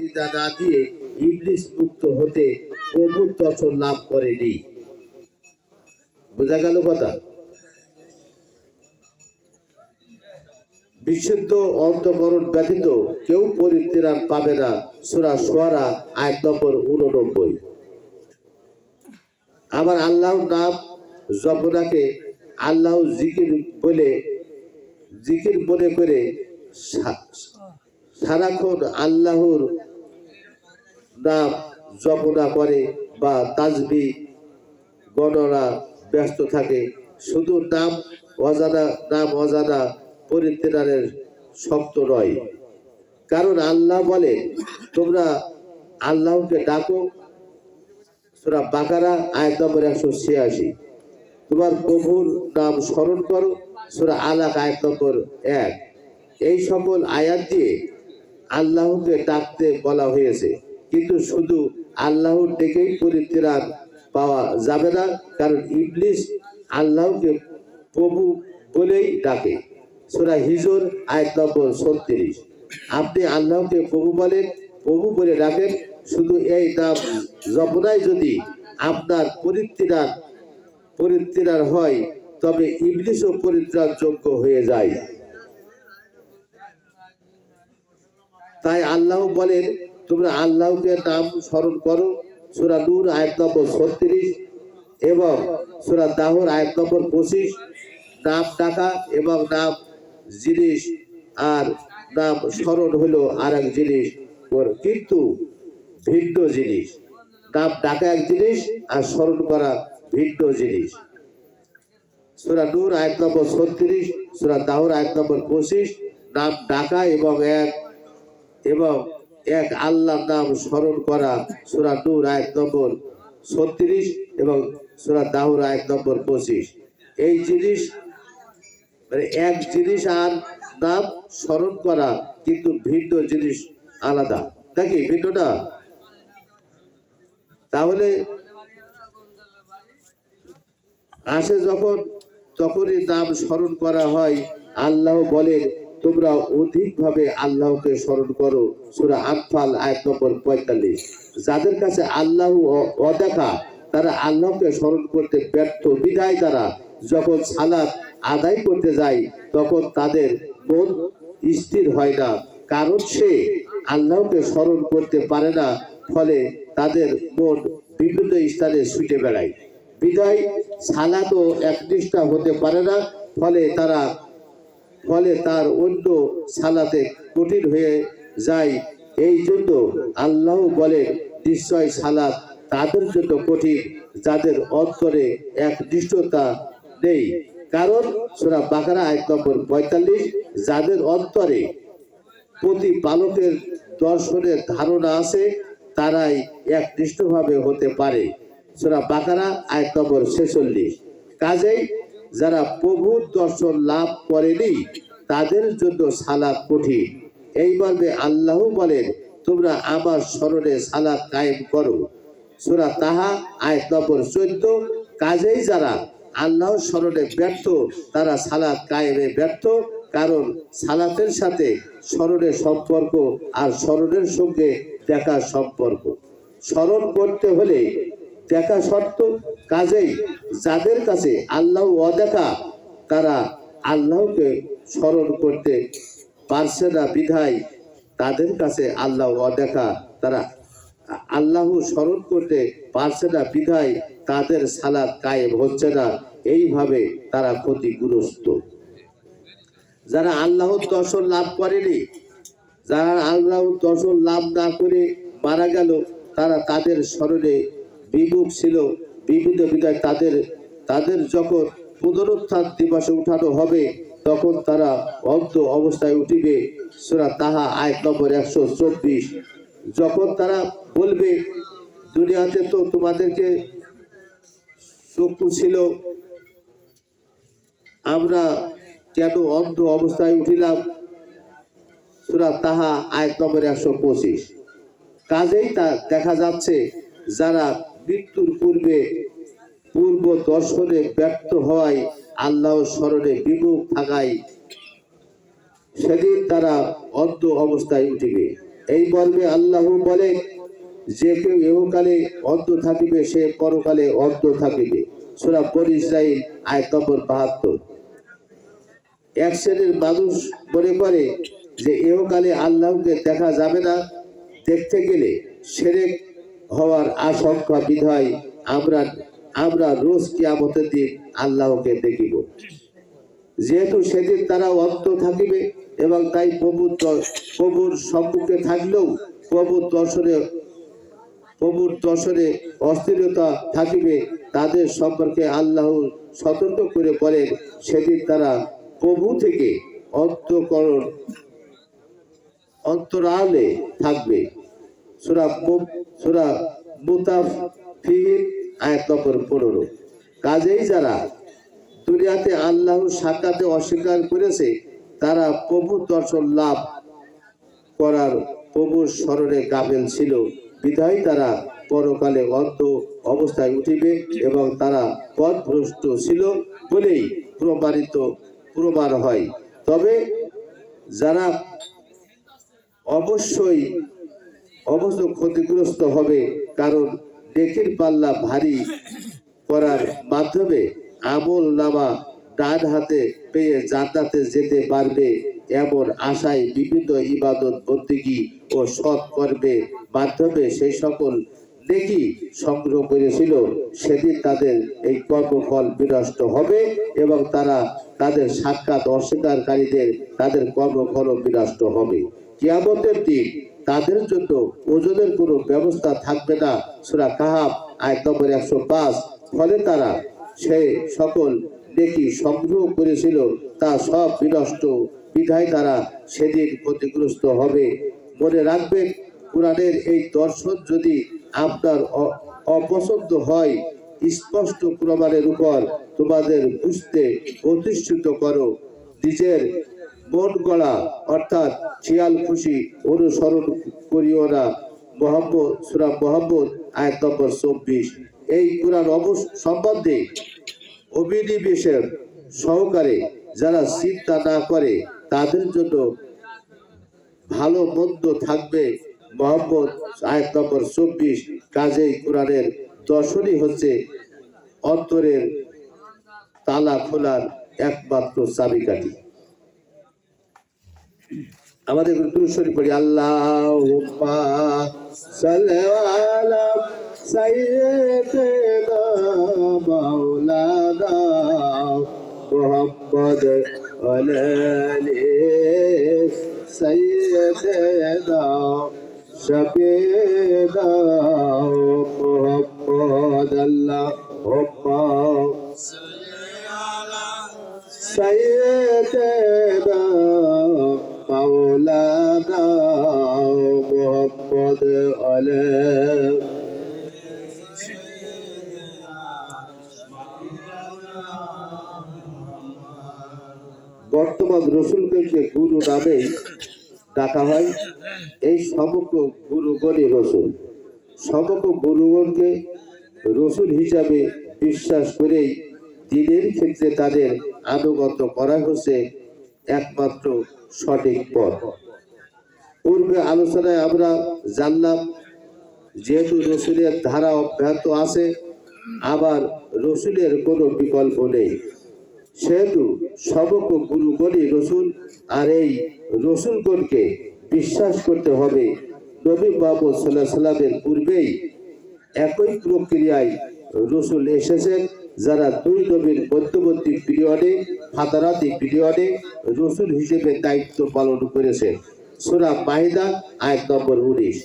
সিজদা না দিয়ে ইবলিস মুক্ত হতে প্রভুর দর্শন লাভ করেনি। বোঝা গেল কথা? বিশুদ্ধ অন্তকরণ ব্যতীত কেউ পরিত্রাণ পাবে না, সুরা সোয়ারা আয় নম্বর উননব্বই আবার আল্লাহ নাম জপনাকে আল্লাহ জিকির বলে, জিকির মনে করে সারাক্ষণ আল্লাহর নাম জপনা করে বা তাজবি গণনা ব্যস্ত থাকে। শুধু নাম অজানা নাম অজানা পরিত্রাণের শক্ত নয়। কারণ আল্লাহ বলে, তোমরা আল্লাহকে ডাকো। সুরা বাকারা, আয়াত নম্বর একশো ছিয়াশি। তোমার প্রভুর নাম স্মরণ করো, সুরা আলাক, আয়াত নম্বর এক। এই সকল আয়াত দিয়ে আল্লাহকে ডাকতে বলা হয়েছে। কিন্তু শুধু আল্লাহর ডেকেই পরিত্রাণ পাওয়া যাবে না, কারণ ইবলিস আল্লাহকে প্রভু বলেই ডাকে। সুরা হিজর, আয়াত নম্বর ছত্রিশ। আপনি আল্লাহকে প্রভু বলেন, প্রভু বলে ডাকেন, শুধু এই নাম জপনায় যদি আপনার পরিত্রাণ পরিত্রাণ হয়, তবে ইবলিশও পরিত্রাণ যোগ্য হয়ে যায়। তাই আল্লাহ বলেন তোমরা আল্লাহকে নাম স্মরণ করো। সুরা নূর আয়াত নম্বর ছত্রিশ এবং সুরা দাহর আয়াত নম্বর পঁচিশ। নাম ডাকা এবং নাম জিনিস আর নাম স্মরণ হলো আর এক জিনিস কিন্তু ভিন্ন জিনিস। নাম ডাকা এক জিনিস আর স্মরণ করা ভিন্ন জিনিস। সুরা নূর আয়াত নম্বর ছত্রিশ, সুরা দাহর আয়াত নম্বর পঁচিশ। নাম ডাকা এবং এক এবং এক আল্লাহর নাম স্মরণ করা সুরা নূর আয়াত নম্বর ছত্রিশ এবং সুরা দাহুর আয়াত নম্বর পঁচিশ। এই জিনিস মানে এক জিনিস আর নাম স্মরণ করা কিন্তু ভিন্ন জিনিস আলাদা। নাকি ভিন্নটা? তাহলে আসে যখন, তখনই নাম স্মরণ করা হয়। আল্লাহ বলেন তোমরা অধিকভাবে আল্লাহকে স্মরণ করো। সুরা আনফাল, আয়াত নম্বর পঁয়তাল্লিশ। যাদের কাছে আল্লাহ অদেখা, তারা আল্লাহকে স্মরণ করতে ব্যর্থ। বিধায় তারা যখন সালাত আদায় করতে যায়, তখন তাদের মন স্থির হয় না। কারণ সে আল্লাহকে স্মরণ করতে পারে না, ফলে তাদের মন বিভিন্ন স্থানে ছুটে বেড়ায়। বিদায় সালাদও একনিষ্ঠা হতে পারে না, ফলে তারা ফলে তার অন্য সালাতে কঠিন হয়ে যায়। এই জন্য আল্লাহ বলেন, নিশ্চয় সালাত তাদের জন্য কঠিন, যাদের অন্তরে একনিষ্ঠতা নেই। কারণ সোরা বাকারা এক নম্বর পঁয়তাল্লিশ, যাদের অন্তরে প্রতি পালকের দর্শনের ধারণা আছে, তারাই এক একনিষ্ঠভাবে হতে পারে। সোরা বাকারা আয়াত নম্বর ছেচল্লিশ। কাজেই যারা প্রভুর দর্শন লাভ করেনি, তাদের জন্য সালাদ কঠিন। এই মর্মে আল্লাহ বলেন, তোমরা আমার স্মরণে সালাদ কায়েম করো। সুরা তাহা, আয়াত নম্বর চোদ্দ, কাজেই যারা আল্লাহর স্মরণে ব্যর্থ, তারা সালাদ কায়েমে ব্যর্থ, কারণ সালাতের সাথে স্মরণের সম্পর্ক আর স্মরণের সঙ্গে দেখা সম্পর্ক। স্মরণ করতে হলে দেখা শর্ত কাজেই যাদের কাছে আল্লাহ অদেখা, তারা আল্লাহকে স্মরণ করতে পারছে না বিধায় তাদের কাছে আল্লাহ অদেখা, তারা আল্লাহ স্মরণ করতে পারছে না বিধায় তাদের সালাদ কায়েম হচ্ছে না। এইভাবে তারা ক্ষতিগ্রস্ত। যারা আল্লাহর দর্শন লাভ করেনি, যারা আল্লাহর দর্শন লাভ না করে মারা গেল, তারা তাদের স্মরণে বিমুখ ছিল বিভিন্ন বিধায় তাদের তাদের যখন পুনরুত্থান দিবসে উঠানো হবে, তখন তারা অন্ত অবস্থায় উঠিবে। সুরা তাহা আয় নম্বর একশো চব্বিশ। যখন তারা বলবে, দুনিয়াতে তো তোমাদেরকে চক্ষু ছিল, আমরা কেন অন্ধ অবস্থায় উঠিলাম? সুরা তাহা, আয়াত নম্বর একশো পঁচিশ। কাজেই তা দেখা যাচ্ছে, যারা মৃত্যুর পূর্বে পূর্ব দর্শনে ব্যর্থ হওয়ায় আল্লাহ স্মরণে বিমুখ থাকায় সেদিন তারা অন্ধ অবস্থায় উঠিবে এই মর্মে আল্লাহ বলে যে কেউ এহকালে অন্ধ থাকিবে, সে পরকালে অন্ধ থাকিবে। সুরা ইসরাইল আয় নম্বর বাহাত্তর। এক শ্রেণির মানুষ মনে করে যে, এহকালে আল্লাহকে দেখা যাবে না। দেখতে গেলে সেরেক হওয়ার আশঙ্কা বিধায় আমরা আমরা রোজ কিয়ামতের দিন আল্লাহকে দেখিব। যেহেতু সেদিন তারা অন্ত থাকিবে এবং তাই প্রভুর প্রভুর সম্মুখে থাকলেও প্রভুর দর্শনে প্রভুর দর্শনে অস্থিরতা থাকিবে, তাদের সম্পর্কে আল্লাহ সতর্ক করে বলেন, সেদিন তারা প্রভু থেকে অন্তকরণ, অন্তরালে থাকবে। কাজেই যারা দুনিয়াতে আল্লাহ সাক্ষাতে অস্বীকার করেছে, তারা প্রভু দর্শন লাভ করার প্রভুর স্মরণে গাফেল ছিল। বিধায় তারা পরকালে অন্ত অবস্থায় উঠিবে এবং তারা পথভ্রষ্ট ছিল বলেই প্রমাণিত, প্রমাণ হয়। তবে যারা অবশ্যই অবশ্য ক্ষতিগ্রস্ত হবে, কারণ ডেকের পাল্লা ভারী করার মাধ্যমে আমল নামা ডান হাতে পেয়ে জান্নাতে যেতে পারবে এমন আশায় বিভিন্ন ইবাদত, বন্দিগি ও সৎ কর্মে মাধ্যমে সেই সকল নেকি সংগ্রহ করেছিল। সেদিন তাদের এই কর্মফল বিনষ্ট হবে এবং তারা তাদের সাক্ষাৎ অস্বীকারীদের, তাদের কর্মফল বিনষ্ট হবে। কিয়ামতের দিন তাদের জন্য ওজনের কোনো ব্যবস্থা থাকবে না। সুরা কাহাব আয় নম্বর একশো পাঁচ। ফলে তারা সে সকল নেকি সংগ্রহ করেছিল, তা সব বিনষ্ট। বিধায় তারা সেদিন ক্ষতিগ্রস্ত হবে। মনে রাখবেন, কোরআনের এই দর্শন যদি আপনার অপছন্দ হয়, স্পষ্ট প্রমাণের উপর তোমাদের বুঝতে প্রতিষ্ঠিত করো। নিজের মন গড়া অর্থাৎ শিয়াল খুশি, অনুসরণ করিও না। মোহাম্মদ সুরা মোহাম্মদ আয়াত নম্বর চব্বিশ। এই কোরআন অবশ্য সম্বন্ধে অভিনিবেশের সহকারে যারা চিন্তা না করে, তাদের জন্য ভালো মন্দ থাকবে। মোহাম্মদ আয়াত নম্বর চব্বিশ। কাজেই কোরআনের দর্শনই হচ্ছে অন্তরের তালা খোলার একমাত্র চাবিকাঠি। আমাদের দুশরি পড়ি আল্লাহ মৌলাদা মোহাম্মদ সৈয়দা শবেদা মোহাম্মদ আল্লাহ হোপা সৈয়দা محمد عليه বর্তমান রসুলকে গুরু নামেই ডাকা হয় এই সমগ্র গুরুগণই রসুল সমগ্র গুরুগণকে রসুল হিসাবে বিশ্বাস করেই দিনের ক্ষেত্রে তাদের আনুগত করা হচ্ছে একমাত্র সঠিক পথ পূর্বে আলোচনায় আমরা জানলাম, যেহেতু রসুলের ধারা অব্যাহত আছে, আবার রসুলের কোনো বিকল্প নেই। সেহেতু সমগ্র গুরুগণই রসুল, আর এই রসুলগণকে বিশ্বাস করতে হবে। নবী মোহাম্মদ সাল্লাহ সাল্লামের পূর্বেই একই প্রক্রিয়ায় রসুল এসেছেন, যারা দুই নবীর মধ্যবর্তী পিরিয়ডে, ফাতারাতি পিরিয়ডে রসুল হিসেবে দায়িত্ব পালন করেছেন। সুরা মাহিদা আয়াত নম্বর উনিশ।